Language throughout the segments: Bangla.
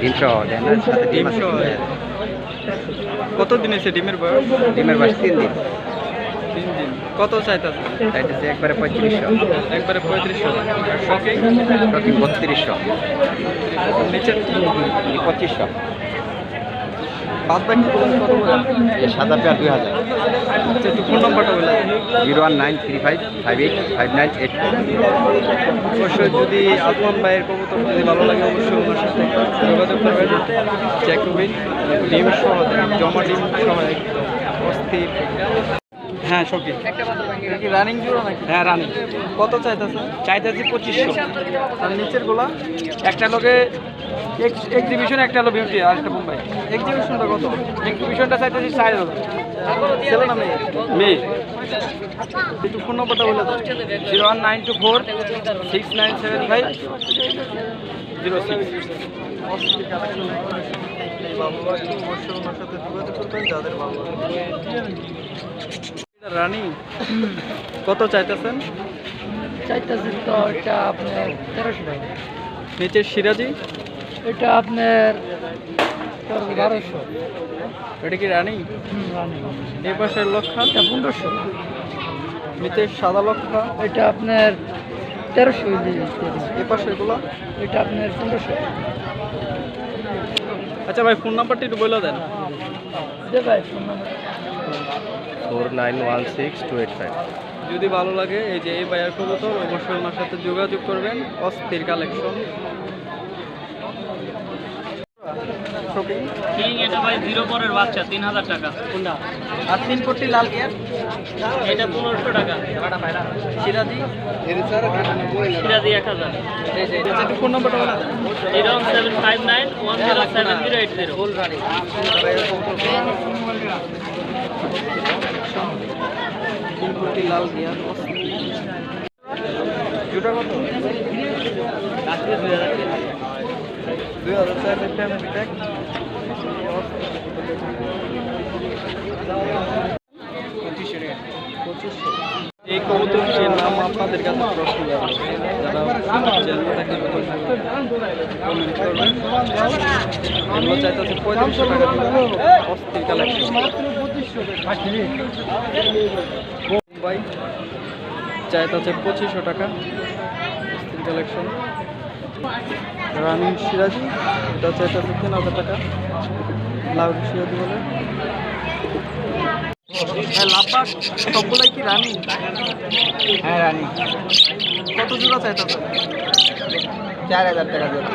তিনশো। কত দিন এসে ডিমের বয়স? ডিমের বাস তিন দিন। তিন দিন। কত চাইতেছে? চাইতেছে একবারে পঁয়ত্রিশশো। একবারে পঁয়ত্রিশশো। বত্রিশশো। নিচের? পঁচিশশো। বাদ বাকি দুই হাজার। আচ্ছা একটু ফোন নাম্বারটা বলে zero one nine three five five eight five nine eight অবশ্যই যদি আসমান ভাইয়ের কবুতর যদি ভালো লাগে অবশ্যই ওনার সাথে যোগাযোগ করবেন ডিম সহ জমা ডিম সহ অস্থির। হ্যাঁ সকি রানিং জুড়ো নাকি? হ্যাঁ রানিং কত চাইতেছে? চাইতেছি পঁচিশশো। আর নিচের গোলা? একটা লোকে এক্সিবিশন একটা হলো বিউটি আর একটা মুম্বাই এক্সিবিশনটা কত? এক্সিবিশনটা চাইতেছি চার হাজার। ছেলে না মেয়ে? মেয়ে। একটু ফোন নম্বরটা বলে দাও। Zero one nine two four six nine seven five. Zero six রানী কত চাইতেছেন? চাইতেছি তো এটা আপনার তেরোশো টাকা। নিচের সিরাজি? এটা আপনার বারোশো। এটা কি রানী? এই পাশের লক্ষা পনেরোশো। নিচের সাদা লক্ষা এটা আপনার তেরোশো এ পাশেরগুলা এটা আপনার পনেরোশো। আচ্ছা ভাই ফোন নাম্বারটা একটু বলে দেন। দে ভাই phone number four nine one six two eight five. যদি ভালো লাগে এই যে এই বায়ার কবুতর অবশ্যই আমার সাথে যোগাযোগ করবেন। অস্থির কালেকশন। শপিং কিং এটা ভাই জিরো পরের বাচ্চা তিন হাজার টাকা। কোনটা? আর তিন কোটি লাল গিয়ার এটা পনেরোশো টাকা। সিরাজি সিরাজি এক হাজার। এই যে একটু ফোন নাম্বারটা বলে zero seven five nine one zero seven zero eight zero. তিন কোটি লাল গিয়ার জুটা কত? দুই হাজার চার ফ্যামিলি প্যাক নাম আপনাদের কাছে প্রশ্ন যারা পঁয়ত্রিশশো টাকা কালেকশন পঁচিশশো টাকা। অস্থির কালেকশন রানিং সিরাজি, এটা চাইতেছে তিন হাজার টাকা। লাউড সিরাজি বলে। হ্যাঁ সবগুলাই কি রানিং? হ্যাঁ রানি। কত জোড়া চাইতেছে চার হাজার টাকা জোড়া।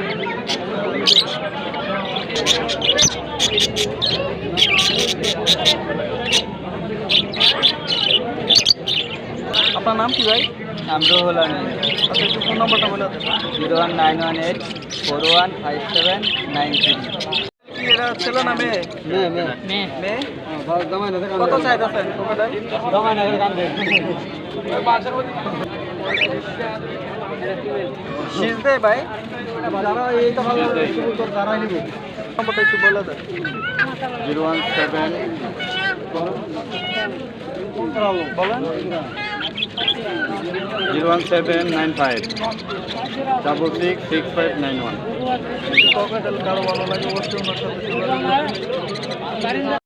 আপনার নাম কি ভাই? আমরা হলো আচ্ছা একটু ফোন নাম্বারটা বলে zero one nine one eight four one five seven nine three. কি এটা ছেলে না মেয়ে? মেয়ে মেয়ে। মেয়ে? কত চাইতেছেন কোকাটাই শীষ দেয় ভাই। নাম্বারটা একটু বলে দেন জিরো ওয়ান সেভেন। বলেন। Zero one seven nine five. Double six six five nine one. কারও ভালো লাগে? অবশ্যই ওনার সাথে যোগাযোগ করবেন।